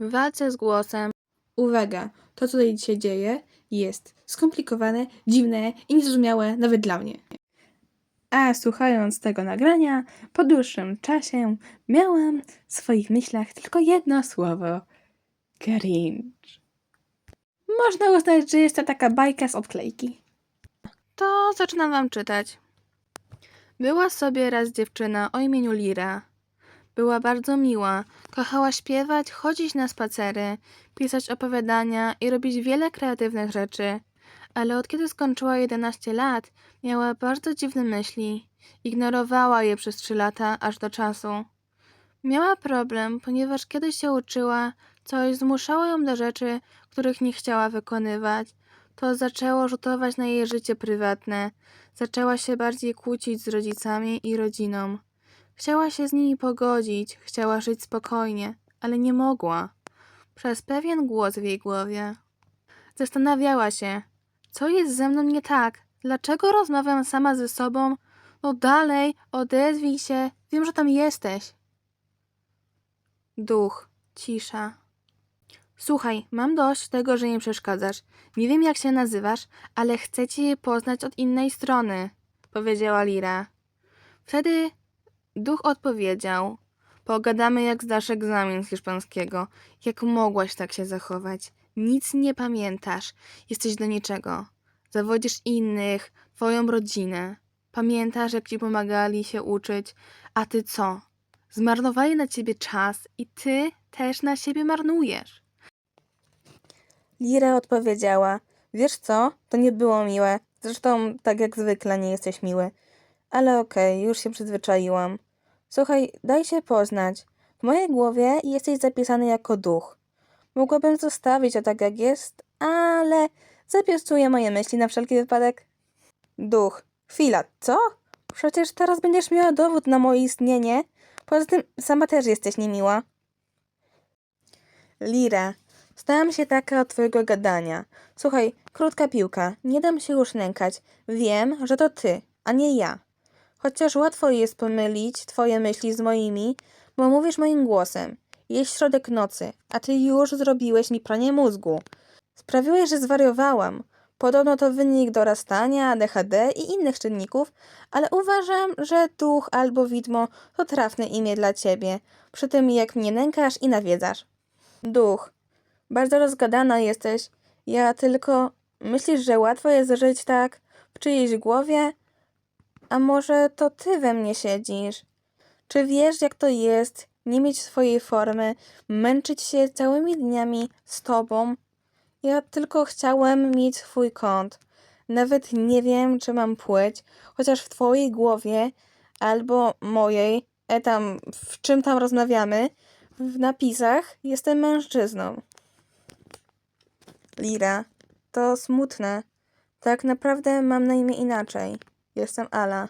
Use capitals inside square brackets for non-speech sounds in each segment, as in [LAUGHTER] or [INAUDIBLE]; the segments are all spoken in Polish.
Walce z głosem. Uwaga, to co tutaj się dzieje jest skomplikowane, dziwne i niezrozumiałe nawet dla mnie. A słuchając tego nagrania, po dłuższym czasie miałam w swoich myślach tylko jedno słowo. Cringe. Można uznać, że jest to taka bajka z odklejki. To zaczynam wam czytać. Była sobie raz dziewczyna o imieniu Lira. Była bardzo miła, kochała śpiewać, chodzić na spacery, pisać opowiadania i robić wiele kreatywnych rzeczy. Ale od kiedy skończyła 11 lat, miała bardzo dziwne myśli. Ignorowała je przez 3 lata, aż do czasu. Miała problem, ponieważ kiedyś się uczyła, coś zmuszało ją do rzeczy, których nie chciała wykonywać. To zaczęło rzutować na jej życie prywatne. Zaczęła się bardziej kłócić z rodzicami i rodziną. Chciała się z nimi pogodzić, chciała żyć spokojnie, ale nie mogła. Przez pewien głos w jej głowie. Zastanawiała się, co jest ze mną nie tak? Dlaczego rozmawiam sama ze sobą? No dalej, odezwij się, wiem, że tam jesteś. Duch, cisza. Słuchaj, mam dość tego, że nie przeszkadzasz. Nie wiem, jak się nazywasz, ale chcę cię poznać od innej strony, powiedziała Lira. Wtedy duch odpowiedział: Pogadamy, jak zdasz egzamin z hiszpańskiego. Jak mogłaś tak się zachować? Nic nie pamiętasz. Jesteś do niczego. Zawodzisz innych, twoją rodzinę. Pamiętasz, jak ci pomagali się uczyć, a ty co? Zmarnowali na ciebie czas i ty też na siebie marnujesz. Lira odpowiedziała: Wiesz co? To nie było miłe. Zresztą, tak jak zwykle, nie jesteś miły. Ale okej, już się przyzwyczaiłam. Słuchaj, daj się poznać. W mojej głowie jesteś zapisany jako duch. Mogłabym zostawić to tak jak jest, ale zapisuję moje myśli na wszelki wypadek. Duch. Chwila, co? Przecież teraz będziesz miała dowód na moje istnienie. Poza tym sama też jesteś niemiła. Lira, stałam się taka od twojego gadania. Słuchaj, krótka piłka, nie dam się już nękać. Wiem, że to ty, a nie ja. Chociaż łatwo jest pomylić twoje myśli z moimi, bo mówisz moim głosem. Jest środek nocy, a ty już zrobiłeś mi pranie mózgu. Sprawiłeś, że zwariowałam. Podobno to wynik dorastania, ADHD i innych czynników, ale uważam, że duch albo widmo to trafne imię dla ciebie, przy tym jak mnie nękasz i nawiedzasz. Duch. Bardzo rozgadana jesteś. Ja tylko... Myślisz, że łatwo jest żyć tak w czyjejś głowie? A może to ty we mnie siedzisz? Czy wiesz, jak to jest nie mieć swojej formy, męczyć się całymi dniami z tobą? Ja tylko chciałem mieć swój kąt. Nawet nie wiem, czy mam płeć, chociaż w twojej głowie albo mojej, e tam, w czym tam rozmawiamy, w napisach jestem mężczyzną. Lira, to smutne. Tak naprawdę mam na imię inaczej. Jestem Ala.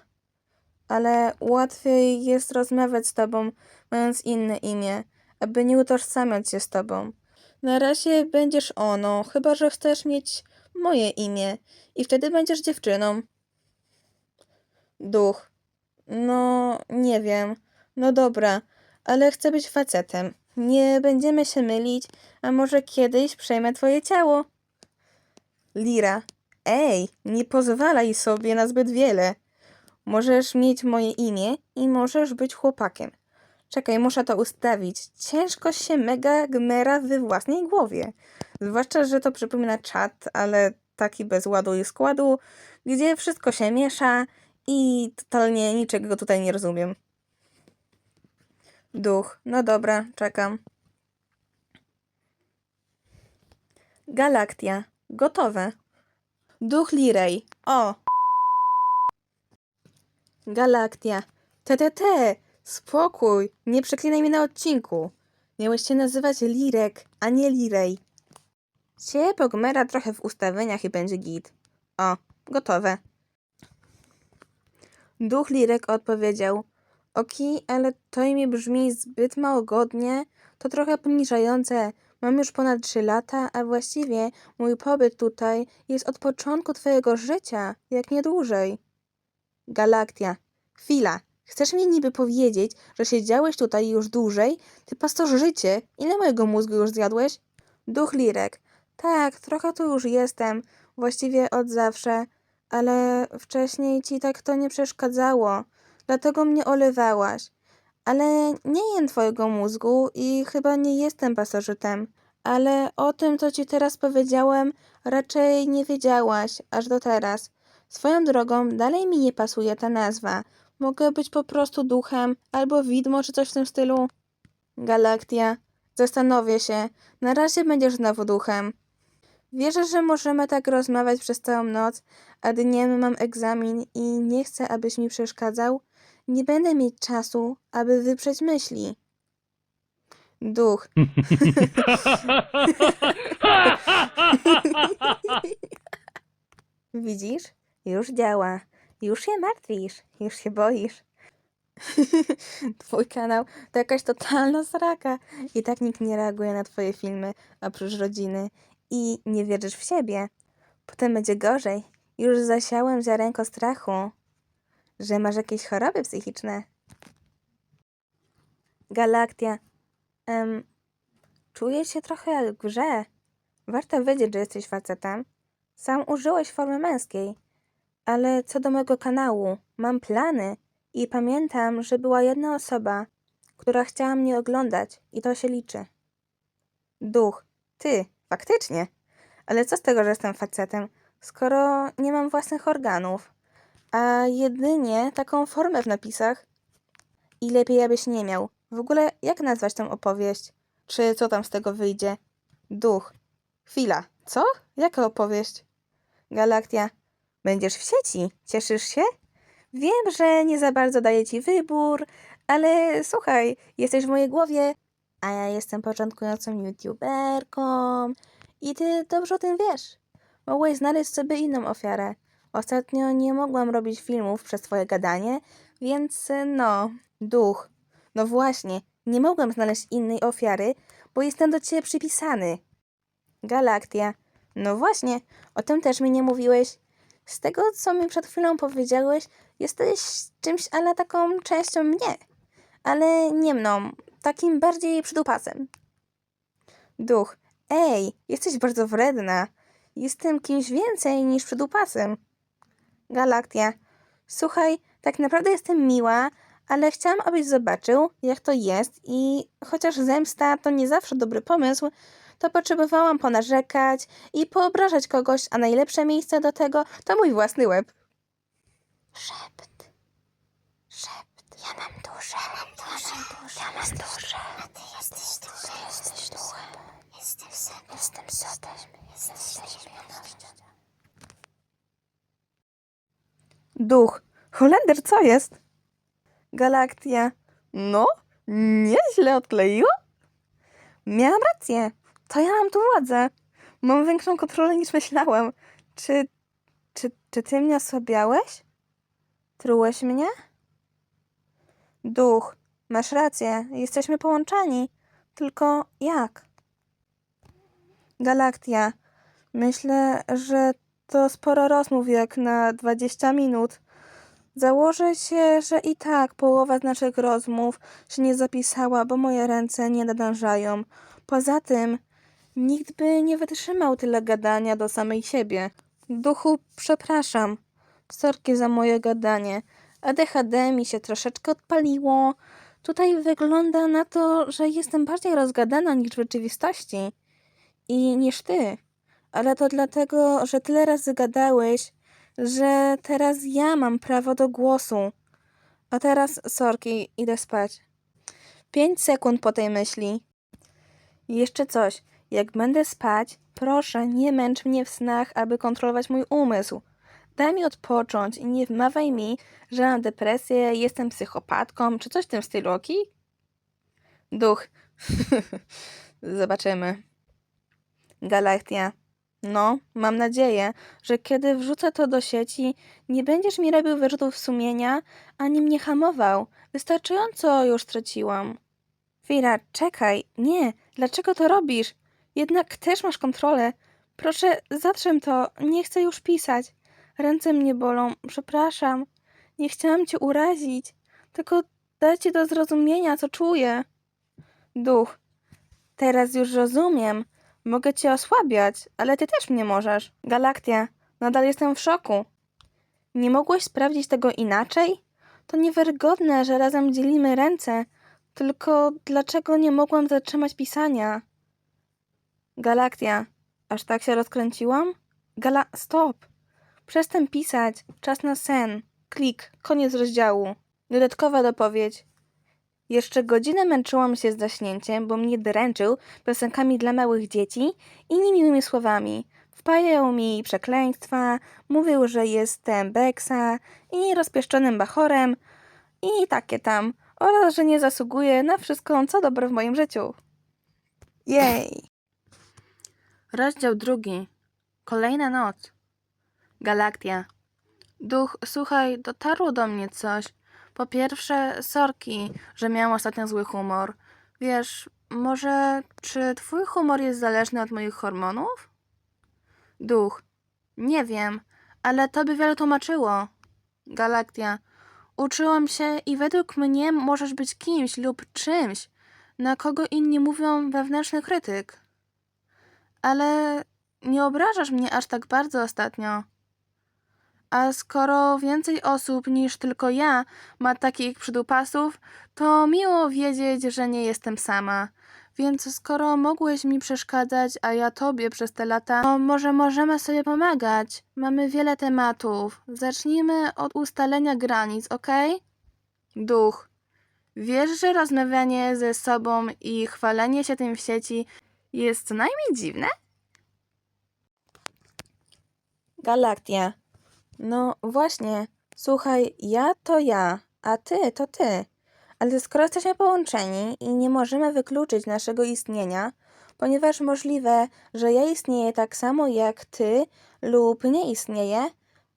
Ale łatwiej jest rozmawiać z tobą, mając inne imię, aby nie utożsamiać się z tobą. Na razie będziesz ono, chyba że chcesz mieć moje imię i wtedy będziesz dziewczyną. Duch. No, nie wiem. No dobra, ale chcę być facetem. Nie będziemy się mylić, a może kiedyś przejmę twoje ciało. Lira. Ej, nie pozwalaj sobie na zbyt wiele. Możesz mieć moje imię i możesz być chłopakiem. Czekaj, muszę to ustawić. Ciężko się mega gmera we własnej głowie. Zwłaszcza, że to przypomina czat, ale taki bez ładu i składu, gdzie wszystko się miesza i totalnie niczego tutaj nie rozumiem. Duch. No dobra, czekam. Galaktia. Gotowe. Duch Lirej. O! Galaktia. TTT. Spokój. Nie przeklinaj mnie na odcinku. Miałeś się nazywać Lirek, a nie Lirej. Cię pogmera trochę w ustawieniach i będzie git. O, gotowe. Duch Lirek odpowiedział. Oki, ale to imię brzmi zbyt małogodnie. To trochę poniżające. Mam już ponad trzy lata, a właściwie mój pobyt tutaj jest od początku twojego życia, jak nie dłużej. Galaktia. Chwila. Chcesz mi niby powiedzieć, że siedziałeś tutaj już dłużej? Ty pastorzycie, ile mojego mózgu już zjadłeś? Duch Lirek. Tak, trochę tu już jestem, właściwie od zawsze, ale wcześniej ci tak to nie przeszkadzało, dlatego mnie olewałaś. Ale nie jem twojego mózgu i chyba nie jestem pasożytem. Ale o tym, co ci teraz powiedziałem, raczej nie wiedziałaś, aż do teraz. Swoją drogą, dalej mi nie pasuje ta nazwa. Mogę być po prostu duchem, albo widmo, czy coś w tym stylu. Galaktia. Zastanowię się. Na razie będziesz znowu duchem. Wierzę, że możemy tak rozmawiać przez całą noc, a dniem mam egzamin i nie chcę, abyś mi przeszkadzał. Nie będę mieć czasu, aby wyprzeć myśli. Duch. [LAUGHS] Widzisz? Już działa. Już się martwisz. Już się boisz. [LAUGHS] Twój kanał to jakaś totalna sraka. I tak nikt nie reaguje na twoje filmy, oprócz rodziny. I nie wierzysz w siebie. Potem będzie gorzej. Już zasiałem ziarenko strachu, że masz jakieś choroby psychiczne. Galaktia. Em, czuję się trochę jak w grze. Warto wiedzieć, że jesteś facetem. Sam użyłeś formy męskiej. Ale co do mojego kanału, mam plany i pamiętam, że była jedna osoba, która chciała mnie oglądać i to się liczy. Duch. Ty, faktycznie. Ale co z tego, że jestem facetem, skoro nie mam własnych organów, a jedynie taką formę w napisach? I lepiej, abyś nie miał. W ogóle, jak nazwać tę opowieść? Czy co tam z tego wyjdzie? Duch. Chwila. Co? Jaka opowieść? Galaktia. Będziesz w sieci. Cieszysz się? Wiem, że nie za bardzo daję ci wybór, ale słuchaj, jesteś w mojej głowie, a ja jestem początkującą youtuberką i ty dobrze o tym wiesz. Mogłeś znaleźć sobie inną ofiarę. Ostatnio nie mogłam robić filmów przez twoje gadanie, więc no, duch. No właśnie, nie mogłam znaleźć innej ofiary, bo jestem do ciebie przypisany. Galaktia. No właśnie, o tym też mi nie mówiłeś. Z tego, co mi przed chwilą powiedziałeś, jesteś czymś, ale taką częścią mnie. Ale nie mną, takim bardziej przydupasem. Duch. Ej, jesteś bardzo wredna. Jestem kimś więcej niż przydupasem. Galaktia. Słuchaj, tak naprawdę jestem miła, ale chciałam, abyś zobaczył, jak to jest i chociaż zemsta to nie zawsze dobry pomysł, to potrzebowałam ponarzekać i poobrażać kogoś, a najlepsze miejsce do tego to mój własny łeb. Szept. Szept. Ja mam duszę. Ja mam duszę. Ja mam duszę. A ty jesteś duchem. Jesteś duchem. Jestem sobą. Jestem sobą. Jesteś. Duch. Holender, co jest? Galaktia. No, nieźle odkleiło. Miałam rację. To ja mam tu władzę. Mam większą kontrolę niż myślałem. Czy, czy, czy ty mnie osłabiałeś? Trułeś mnie? Duch, masz rację. Jesteśmy połączeni. Tylko jak? Galaktia. Myślę, że to sporo rozmów jak na 20 minut. Założę się, że i tak połowa z naszych rozmów się nie zapisała, bo moje ręce nie nadążają. Poza tym, nikt by nie wytrzymał tyle gadania do samej siebie. Duchu, przepraszam. Sorki za moje gadanie. ADHD mi się troszeczkę odpaliło. Tutaj wygląda na to, że jestem bardziej rozgadana niż w rzeczywistości. I niż ty. Ale to dlatego, że tyle razy gadałeś, że teraz ja mam prawo do głosu. A teraz, sorki, idę spać. Pięć sekund po tej myśli. Jeszcze coś. Jak będę spać, proszę, nie męcz mnie w snach, aby kontrolować mój umysł. Daj mi odpocząć i nie wmawiaj mi, że mam depresję, jestem psychopatką, czy coś w tym stylu, ok? Duch. [LAUGHS] Zobaczymy. Galaktia. No, mam nadzieję, że kiedy wrzucę to do sieci, nie będziesz mi robił wyrzutów sumienia, ani mnie hamował. Wystarczająco już straciłam. Chwila, czekaj, nie, dlaczego to robisz? Jednak też masz kontrolę. Proszę, zatrzym to, nie chcę już pisać. Ręce mnie bolą, przepraszam. Nie chciałam cię urazić. Tylko daj ci do zrozumienia, co czuję. Duch, teraz już rozumiem. Mogę cię osłabiać, ale ty też mnie możesz. Galaktia, nadal jestem w szoku. Nie mogłeś sprawdzić tego inaczej? To niewiarygodne, że razem dzielimy ręce. Tylko dlaczego nie mogłam zatrzymać pisania? Galaktia, aż tak się rozkręciłam? Gala, stop! Przestań pisać. Czas na sen. Klik. Koniec rozdziału. Dodatkowa dopowiedź. Jeszcze godzinę męczyłam się z zaśnięciem, bo mnie dręczył piosenkami dla małych dzieci i niemiłymi słowami. Wpajał mi przekleństwa, mówił, że jestem Beksa i rozpieszczonym bachorem i takie tam, oraz że nie zasługuję na wszystko, co dobre w moim życiu. Jej! Rozdział drugi. Kolejna noc. Galaktia. Duch, słuchaj, dotarło do mnie coś. Po pierwsze, sorki, że miałam ostatnio zły humor. Wiesz, może czy twój humor jest zależny od moich hormonów? Duch. Nie wiem, ale to by wiele tłumaczyło. Galaktia. Uczyłam się i według mnie możesz być kimś lub czymś, na kogo inni mówią wewnętrzny krytyk. Ale nie obrażasz mnie aż tak bardzo ostatnio. A skoro więcej osób niż tylko ja ma takich przydupasów, to miło wiedzieć, że nie jestem sama. Więc skoro mogłeś mi przeszkadzać, a ja tobie przez te lata, to może możemy sobie pomagać. Mamy wiele tematów. Zacznijmy od ustalenia granic, ok? Duch. Wiesz, że rozmawianie ze sobą i chwalenie się tym w sieci jest co najmniej dziwne? Galaktia. No właśnie, słuchaj, ja to ja, a ty to ty. Ale skoro jesteśmy połączeni i nie możemy wykluczyć naszego istnienia, ponieważ możliwe, że ja istnieję tak samo jak ty lub nie istnieję,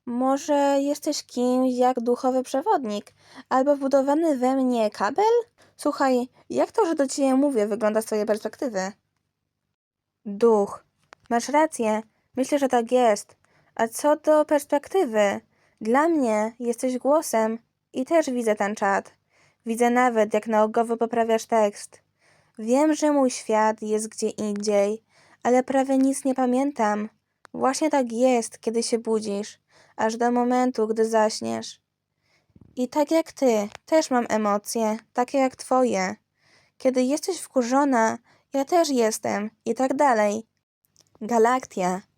może jesteś kimś jak duchowy przewodnik albo wbudowany we mnie kabel? Słuchaj, jak to, że do ciebie mówię, wygląda z twojej perspektywy? Duch. Masz rację. Myślę, że tak jest. A co do perspektywy? Dla mnie jesteś głosem i też widzę ten czat. Widzę nawet, jak naogowo poprawiasz tekst. Wiem, że mój świat jest gdzie indziej, ale prawie nic nie pamiętam. Właśnie tak jest, kiedy się budzisz, aż do momentu, gdy zaśniesz. I tak jak ty, też mam emocje, takie jak twoje. Kiedy jesteś wkurzona, ja też jestem i tak dalej. Galaktia.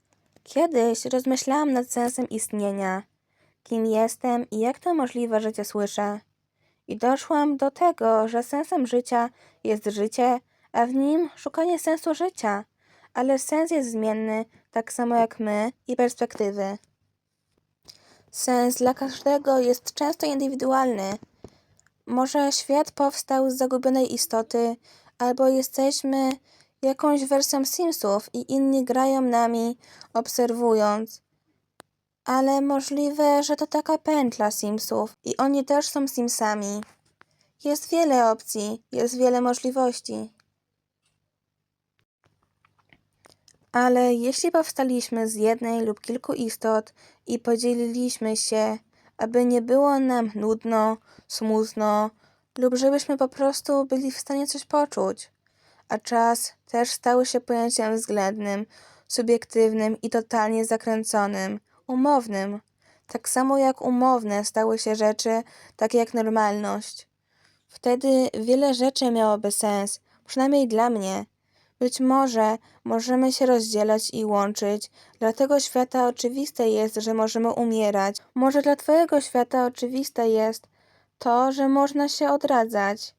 Kiedyś rozmyślałam nad sensem istnienia. Kim jestem i jak to możliwe, że cię słyszę. I doszłam do tego, że sensem życia jest życie, a w nim szukanie sensu życia. Ale sens jest zmienny, tak samo jak my i perspektywy. Sens dla każdego jest często indywidualny. Może świat powstał z zagubionej istoty, albo jesteśmy jakąś wersją Simsów i inni grają nami, obserwując. Ale możliwe, że to taka pętla Simsów i oni też są Simsami. Jest wiele opcji, jest wiele możliwości. Ale jeśli powstaliśmy z jednej lub kilku istot i podzieliliśmy się, aby nie było nam nudno, smutno, lub żebyśmy po prostu byli w stanie coś poczuć, a czas też stał się pojęciem względnym, subiektywnym i totalnie zakręconym, umownym, tak samo jak umowne stały się rzeczy, takie jak normalność. Wtedy wiele rzeczy miałoby sens, przynajmniej dla mnie. Być może możemy się rozdzielać i łączyć. Dla tego świata oczywiste jest, że możemy umierać. Może dla Twojego świata oczywiste jest to, że można się odradzać.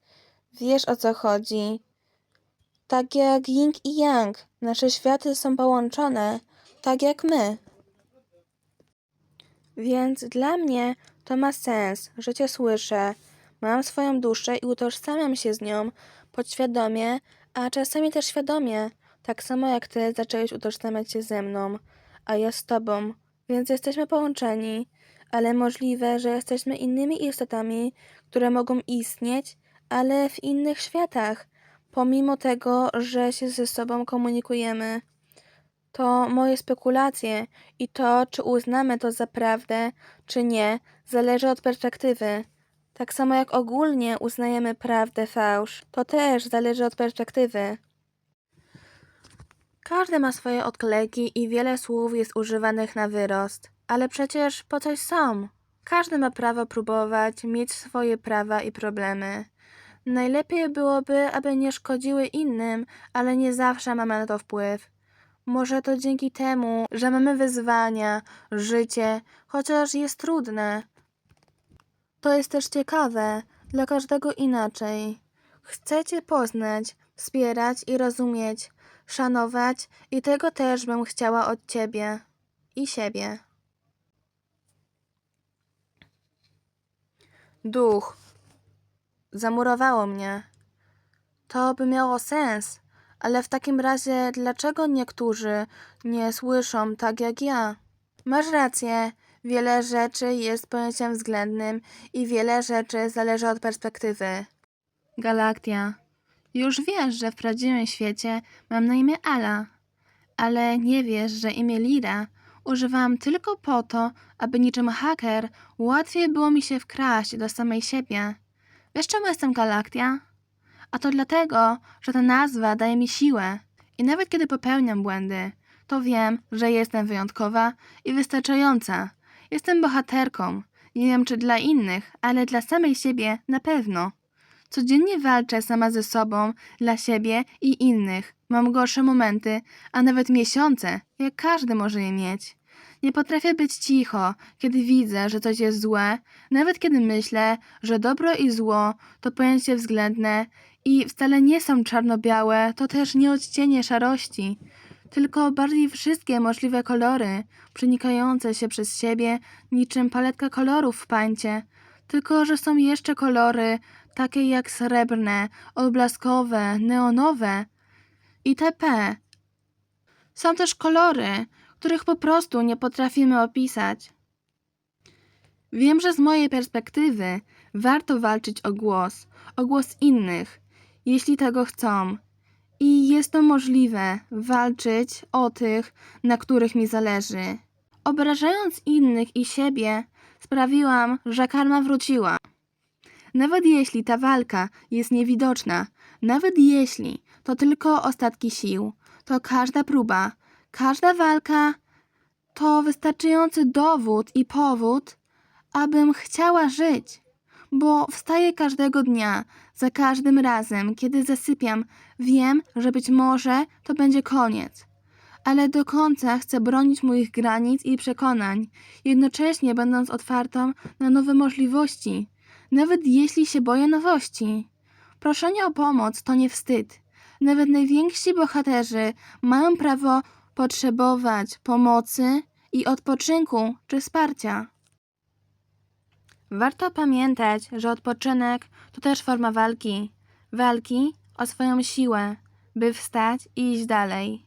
Wiesz o co chodzi. Tak jak Yin i Yang, nasze światy są połączone, tak jak my. Więc dla mnie to ma sens, że Cię słyszę. Mam swoją duszę i utożsamiam się z nią podświadomie, a czasami też świadomie. Tak samo jak Ty zacząłeś utożsamiać się ze mną, a ja z Tobą, więc jesteśmy połączeni, ale możliwe, że jesteśmy innymi istotami, które mogą istnieć, ale w innych światach, pomimo tego, że się ze sobą komunikujemy. To moje spekulacje i to, czy uznamy to za prawdę, czy nie, zależy od perspektywy. Tak samo jak ogólnie uznajemy prawdę, fałsz, to też zależy od perspektywy. Każdy ma swoje odklejki i wiele słów jest używanych na wyrost, ale przecież po coś są. Każdy ma prawo próbować, mieć swoje prawa i problemy. Najlepiej byłoby, aby nie szkodziły innym, ale nie zawsze mamy na to wpływ. Może to dzięki temu, że mamy wyzwania, życie, chociaż jest trudne. To jest też ciekawe, dla każdego inaczej. Chcecie poznać, wspierać i rozumieć, szanować i tego też bym chciała od ciebie i siebie. Duch. Zamurowało mnie. To by miało sens, ale w takim razie dlaczego niektórzy nie słyszą tak jak ja? Masz rację, wiele rzeczy jest pojęciem względnym i wiele rzeczy zależy od perspektywy. Galaktia. Już wiesz, że w prawdziwym świecie mam na imię Ala, ale nie wiesz, że imię Lira używam tylko po to, aby niczym haker łatwiej było mi się wkraść do samej siebie. Wiesz czemu jestem Galaktia? A to dlatego, że ta nazwa daje mi siłę i nawet kiedy popełniam błędy, to wiem, że jestem wyjątkowa i wystarczająca. Jestem bohaterką. Nie wiem czy dla innych, ale dla samej siebie na pewno. Codziennie walczę sama ze sobą, dla siebie i innych. Mam gorsze momenty, a nawet miesiące, jak każdy może je mieć. Nie potrafię być cicho, kiedy widzę, że coś jest złe, nawet kiedy myślę, że dobro i zło to pojęcie względne i wcale nie są czarno-białe, to też nie odcienie szarości, tylko bardziej wszystkie możliwe kolory, przenikające się przez siebie niczym paletka kolorów w pańcie, tylko że są jeszcze kolory, takie jak srebrne, odblaskowe, neonowe itp. Są też kolory, których po prostu nie potrafimy opisać. Wiem, że z mojej perspektywy warto walczyć o głos, o głos innych, jeśli tego chcą. I jest to możliwe walczyć o tych, na których mi zależy. Obrażając innych i siebie, sprawiłam, że karma wróciła. Nawet jeśli ta walka jest niewidoczna, nawet jeśli to tylko ostatki sił, to każda próba, każda walka to wystarczający dowód i powód, abym chciała żyć. Bo wstaję każdego dnia, za każdym razem, kiedy zasypiam, wiem, że być może to będzie koniec. Ale do końca chcę bronić moich granic i przekonań, jednocześnie będąc otwartą na nowe możliwości nawet jeśli się boję nowości. Proszenie o pomoc to nie wstyd. Nawet najwięksi bohaterzy mają prawo potrzebować pomocy i odpoczynku czy wsparcia. Warto pamiętać, że odpoczynek to też forma walki. Walki o swoją siłę, by wstać i iść dalej.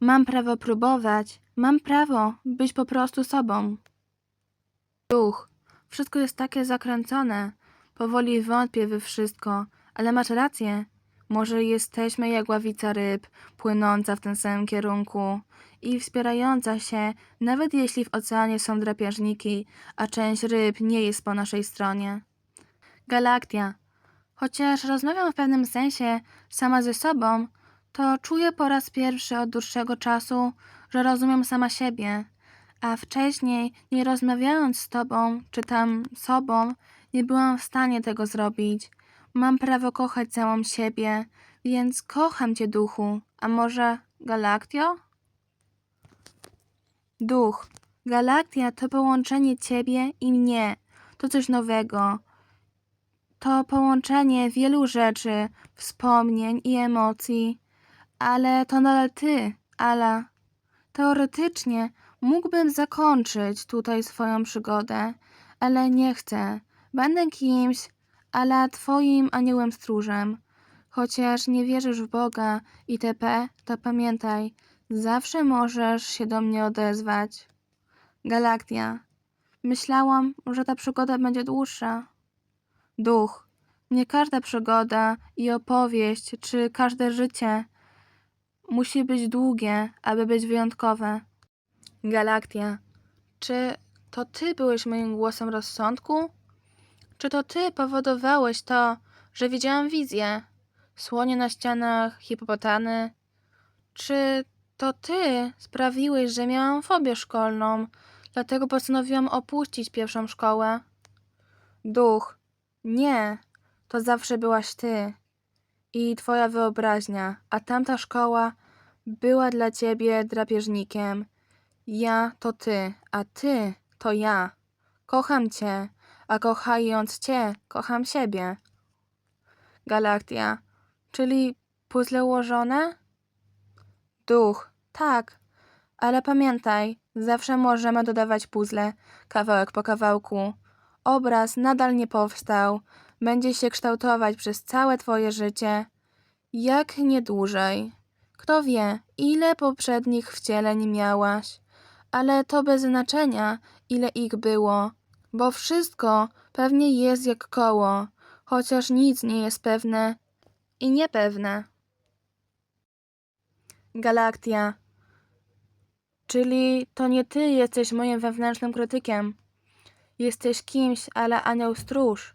Mam prawo próbować, mam prawo być po prostu sobą. Duch, wszystko jest takie zakręcone. Powoli wątpię we wszystko, ale masz rację. Może jesteśmy jak ławica ryb, płynąca w tym samym kierunku i wspierająca się, nawet jeśli w oceanie są drapieżniki, a część ryb nie jest po naszej stronie. Galaktia. Chociaż rozmawiam w pewnym sensie sama ze sobą, to czuję po raz pierwszy od dłuższego czasu, że rozumiem sama siebie. A wcześniej, nie rozmawiając z tobą, czy tam sobą, nie byłam w stanie tego zrobić. Mam prawo kochać całą siebie, więc kocham cię, duchu. A może Galaktio? Duch. Galaktia to połączenie ciebie i mnie. To coś nowego. To połączenie wielu rzeczy, wspomnień i emocji. Ale to nadal ty, Ala. Teoretycznie mógłbym zakończyć tutaj swoją przygodę, ale nie chcę. Będę kimś, ale twoim aniołem stróżem. Chociaż nie wierzysz w Boga itp., to pamiętaj, zawsze możesz się do mnie odezwać. Galaktia. Myślałam, że ta przygoda będzie dłuższa. Duch. Nie każda przygoda i opowieść, czy każde życie musi być długie, aby być wyjątkowe. Galaktia. Czy to ty byłeś moim głosem rozsądku? Czy to ty powodowałeś to, że widziałam wizję? Słonie na ścianach, hipopotamy? Czy to ty sprawiłeś, że miałam fobię szkolną, dlatego postanowiłam opuścić pierwszą szkołę? Duch, nie, to zawsze byłaś ty i twoja wyobraźnia, a tamta szkoła była dla ciebie drapieżnikiem. Ja to ty, a ty to ja. Kocham cię, a kochając cię, kocham siebie. Galaktia, czyli puzzle ułożone? Duch, tak, ale pamiętaj, zawsze możemy dodawać puzzle, kawałek po kawałku. Obraz nadal nie powstał, będzie się kształtować przez całe twoje życie. Jak nie dłużej. Kto wie, ile poprzednich wcieleń miałaś, ale to bez znaczenia, ile ich było, bo wszystko pewnie jest jak koło, chociaż nic nie jest pewne i niepewne. Galaktia. Czyli to nie ty jesteś moim wewnętrznym krytykiem. Jesteś kimś, ale anioł stróż,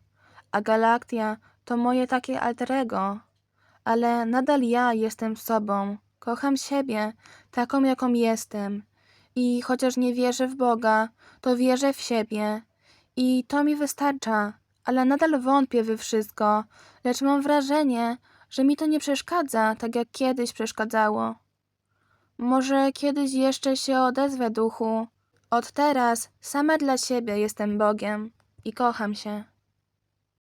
a Galaktia to moje takie alterego. Ale nadal ja jestem sobą. Kocham siebie, taką jaką jestem. I chociaż nie wierzę w Boga, to wierzę w siebie. I to mi wystarcza, ale nadal wątpię we wszystko, lecz mam wrażenie, że mi to nie przeszkadza, tak jak kiedyś przeszkadzało. Może kiedyś jeszcze się odezwę duchu. Od teraz sama dla siebie jestem Bogiem i kocham się.